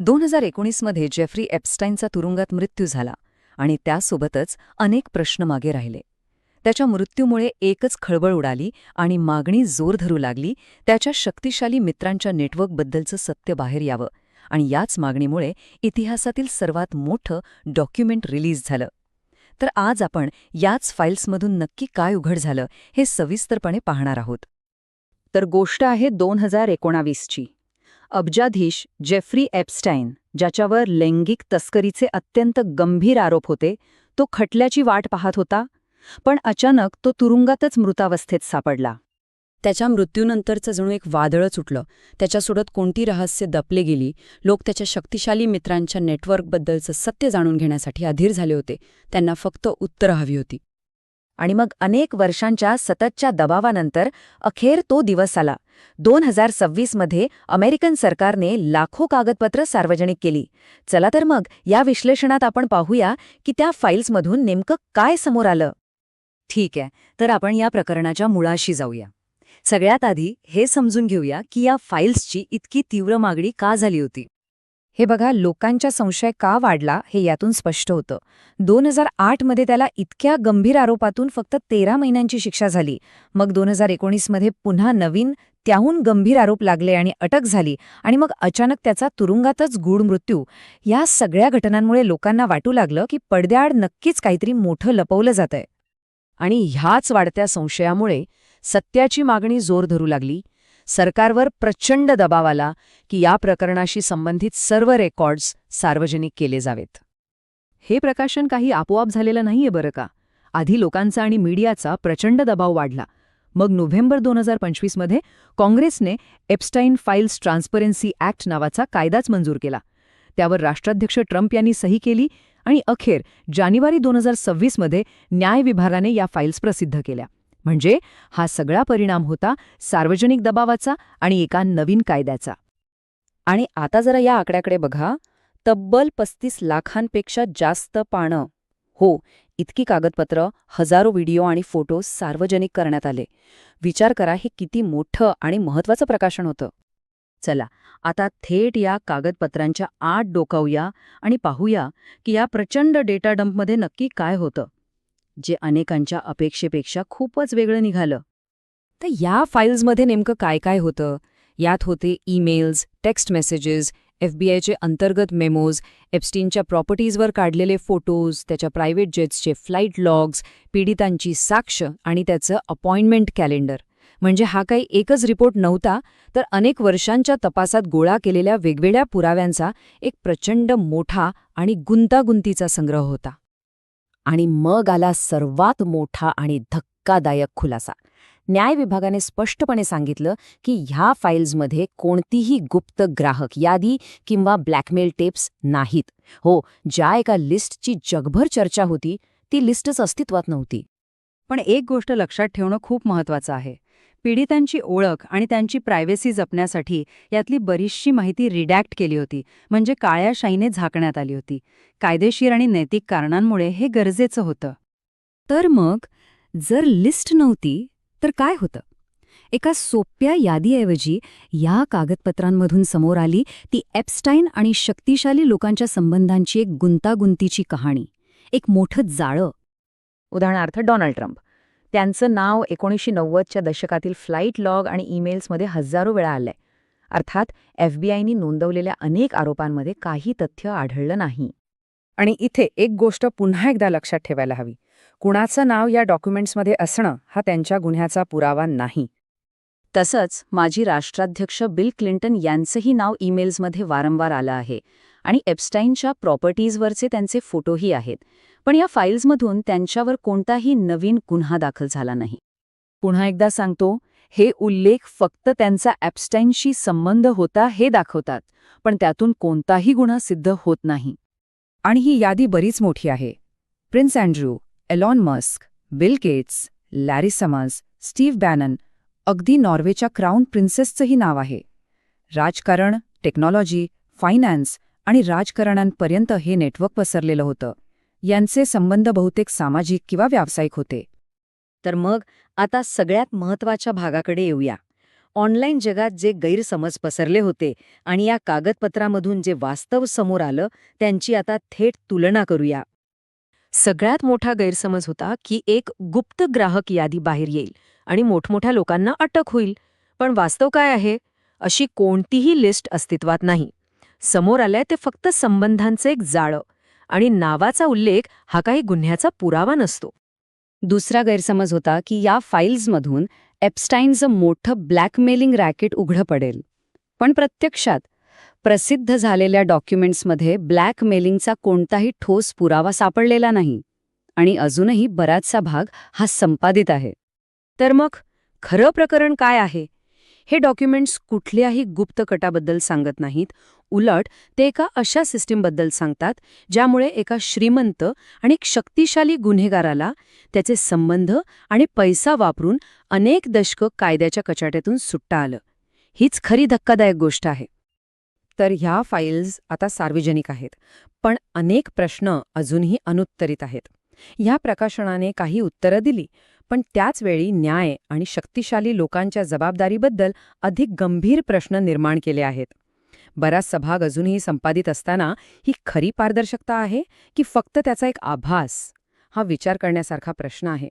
दोन हजार एकोणीसमध्ये जेफ्री एप्स्टाईनचा तुरुंगात मृत्यू झाला आणि त्यासोबतच अनेक प्रश्न मागे राहिले. त्याच्या मृत्यूमुळे एकच खळबळ उडाली आणि मागणी जोर धरू लागली त्याच्या शक्तिशाली मित्रांच्या नेटवर्कबद्दलचं सत्य बाहेर यावं आणि याच मागणीमुळे इतिहासातील सर्वात मोठं डॉक्युमेंट रिलीज झालं. तर आज आपण याच फाईल्समधून नक्की काय उघड झालं हे सविस्तरपणे पाहणार आहोत. तर गोष्ट आहे दोन हजार एकोणावीसची. अब्जाधीश जेफ्री एप्स्टाईन ज्याच्यावर लैंगिक तस्करीचे अत्यंत गंभीर आरोप होते तो खटल्याची वाट पाहत होता पण अचानक तो तुरुंगातच मृतावस्थेत सापडला. त्याच्या मृत्यूनंतरचं जणू एक वादळच उठलं त्याच्यासोबत कोणती रहस्य दपले गेली? लोक त्याच्या शक्तिशाली मित्रांच्या नेटवर्कबद्दलचं सत्य जाणून घेण्यासाठी अधीर झाले होते. त्यांना फक्त उत्तरं हवी होती. आणि मग अनेक वर्षांच्या सततच्या दबावानंतर अखेर तो दिवस आला. दोन हजार सव्वीसमध्ये अमेरिकन सरकारने लाखो कागदपत्र सार्वजनिक केली. चला तर मग या विश्लेषणात आपण पाहूया की त्या फाईल्समधून नेमकं काय समोर आलं. ठीक आहे तर आपण या प्रकरणाच्या मुळाशी जाऊया. सगळ्यात आधी हे समजून घेऊया की या फाईल्सची इतकी तीव्र मागणी का झाली होती. हे बघा लोकांचा संशय का वाढला हे यातून स्पष्ट होतं. दोन हजार आठमध्ये त्याला इतक्या गंभीर आरोपातून फक्त तेरा महिन्यांची शिक्षा झाली. मग दोन हजार एकोणीसमध्ये पुन्हा नवीन त्याहून गंभीर आरोप लागले आणि अटक झाली आणि मग अचानक त्याचा तुरुंगातच गूढ मृत्यू. या सगळ्या घटनांमुळे लोकांना वाटू लागलं की पडद्याआड नक्कीच काहीतरी मोठं लपवलं जातंय. आणि ह्याच वाढत्या संशयामुळे सत्याची मागणी जोर धरू लागली. सरकारवर प्रचंड दबाव आला की या प्रकरणाशी संबंधित सर्व रेकॉर्ड्स सार्वजनिक केले जावेत. हे प्रकाशन काही आपोआप झालेलं नाहीये बरं का? आधी लोकांचा आणि मीडियाचा प्रचंड दबाव वाढला. मग नोव्हेंबर दोन हजार पंचवीसमध्ये काँग्रेसने एप्स्टाईन फाईल्स ट्रान्सपरन्सी ॲक्ट नावाचा कायदाच मंजूर केला. त्यावर राष्ट्राध्यक्ष ट्रम्प यांनी सही केली आणि अखेर जानेवारी दोन हजार सव्वीसमध्ये न्याय विभागाने या फाईल्स प्रसिद्ध केल्या. म्हणजे हा सगळा परिणाम होता सार्वजनिक दबावाचा आणि एका नवीन कायद्याचा. आणि आता जरा या आकड्याकडे बघा. तब्बल पस्तीस लाखांपेक्षा जास्त पानं हो इतकी कागदपत्र हजारो व्हिडिओ आणि फोटो सार्वजनिक करण्यात आले. विचार करा हे किती मोठं आणि महत्वाचं प्रकाशन होतं. चला आता थेट या कागदपत्रांच्या आत डोकावूया आणि पाहूया की या प्रचंड डेटा डंपमध्ये नक्की काय होतं. जे अनेकांच्या अपेक्षेपेक्षा खूपच वेगळं निघालं. तर या फाईल्समध्ये नेमकं काय काय होतं? यात होते ईमेल्स टेक्स्ट मेसेजेस एफबीआयचे अंतर्गत मेमोज एप्स्टीनच्या प्रॉपर्टीजवर काढलेले फोटोज त्याच्या प्रायव्हेट जेट्सचे फ्लाईट लॉग्स पीडितांची साक्ष आणि त्याचं अपॉइंटमेंट कॅलेंडर. म्हणजे हा काही एकच रिपोर्ट नव्हता तर अनेक वर्षांच्या तपासात गोळा केलेल्या वेगवेगळ्या पुराव्यांचा एक प्रचंड मोठा आणि गुंतागुंतीचा संग्रह होता. आणि मग आला सर्वात मोठा आणि धक्कादायक खुलासा. न्याय विभागाने स्पष्टपणे सांगितलं की ह्या फाईल्समध्ये कोणतीही गुप्त ग्राहक यादी किंवा ब्लॅकमेल टेप्स नाहीत. हो ज्या एका लिस्टची जगभर चर्चा होती ती लिस्टच अस्तित्वात नव्हती. पण एक गोष्ट लक्षात ठेवणं खूप महत्वाचं आहे. पीडितांची ओळख आणि त्यांची प्रायव्हसी जपण्यासाठी यातली बरीचशी माहिती रिडॅक्ट केली होती म्हणजे काळ्या शाईने झाकण्यात आली होती. कायदेशीर आणि नैतिक कारणांमुळे हे गरजेचं होतं. तर मग जर लिस्ट नव्हती तर काय होतं? एका सोप्या यादीऐवजी या कागदपत्रांमधून समोर आली ती एप्स्टाईन आणि शक्तिशाली लोकांच्या संबंधांची एक गुंतागुंतीची कहाणी एक मोठं जाळं. उदाहरणार्थ डोनाल्ड ट्रम्प. त्यांचं नाव एकोणीसशे नव्वदच्या दशकातील फ्लाईट लॉग आणि ईमेल्समध्ये हजारो वेळा आलंय. अर्थात एफबीआयनी नोंदवलेल्या अनेक आरोपांमध्ये काही तथ्य आढळलं नाही. आणि इथे एक गोष्ट पुन्हा एकदा लक्षात ठेवायला हवी. कुणाचं नाव या डॉक्युमेंट्समध्ये असणं हा त्यांच्या गुन्ह्याचा पुरावा नाही. तसंच माजी राष्ट्राध्यक्ष बिल क्लिंटन यांचंही नाव ईमेल्समध्ये वारंवार आलं आहे. आणि एप्स्टाईनच्या प्रॉपर्टीजवरचे त्यांचे फोटोही आहेत. पण या फाईल्समधून त्यांच्यावर कोणताही नवीन गुन्हा दाखल झाला नाही. पुन्हा एकदा सांगतो हे उल्लेख फक्त त्यांचा ॲप्स्टाईनशी संबंध होता हे दाखवतात पण त्यातून कोणताही गुन्हा सिद्ध होत नाही. आणि ही यादी बरीच मोठी आहे. Prince Andrew Elon Musk Bill Gates Larry Summers Steve Bannon अगदी नॉर्वेच्या क्राऊन प्रिन्सेसचंही नाव आहे. राजकारण टेक्नॉलॉजी फायनान्स आणि राजकारणांपर्यंत हे नेटवर्क पसरलेलं होतं. यांचे संबंध बहुतेक सामाजिक किंवा व्यावसायिक होते. तर मग आता सगळ्यात महत्त्वाच्या भागाकडे येऊया. ऑनलाईन जगात जे गैरसमज पसरले होते आणि या कागदपत्रामधून जे वास्तव समोर आलं त्यांची आता थेट तुलना करूया. सगळ्यात मोठा गैरसमज होता की एक गुप्त ग्राहक यादी बाहेर येईल आणि मोठमोठ्या लोकांना अटक होईल. पण वास्तव काय आहे? अशी कोणतीही लिस्ट अस्तित्वात नाही. समोर आलंय ते फक्त संबंधांचं एक जाळं आणि नावाचा उल्लेख हा काही गुन्ह्याचा पुरावा नसतो. दुसरा गैरसमज होता की या फाईल्समधून एप्स्टाईनचं मोठं ब्लॅकमेलिंग रॅकेट उघडं पडेल. पण प्रत्यक्षात प्रसिद्ध झालेल्या डॉक्युमेंट्समध्ये ब्लॅकमेलिंगचा कोणताही ठोस पुरावा सापडलेला नाही आणि अजूनही बराचसा भाग हा संपादित आहे. तर मग खरं प्रकरण काय आहे? हे डॉक्युमेंट्स कुठल्याही गुप्त कटाबद्दल सांगत नाहीत उलट ते एका अशा सिस्टीमबद्दल सांगतात ज्यामुळे एका श्रीमंत आणि एक शक्तिशाली गुन्हेगाराला त्याचे संबंध आणि पैसा वापरून अनेक दशकं कायद्याच्या कचाट्यातून सुट्टा आलं. हीच खरी धक्कादायक गोष्ट आहे. तर ह्या फाईल्स आता सार्वजनिक आहेत पण अनेक प्रश्न अजूनही अनुत्तरित आहेत. ह्या प्रकाशनाने काही उत्तरं दिली पण त्याचवेळी न्याय आणि शक्तिशाली लोकांच्या जबाबदारीबद्दल अधिक गंभीर प्रश्न निर्माण केले आहेत. बराच भाग अजूनही संपादित असताना ही खरी पारदर्शकता आहे की फक्त त्याचा एक आभास हा विचार करण्यासारखा प्रश्न आहे?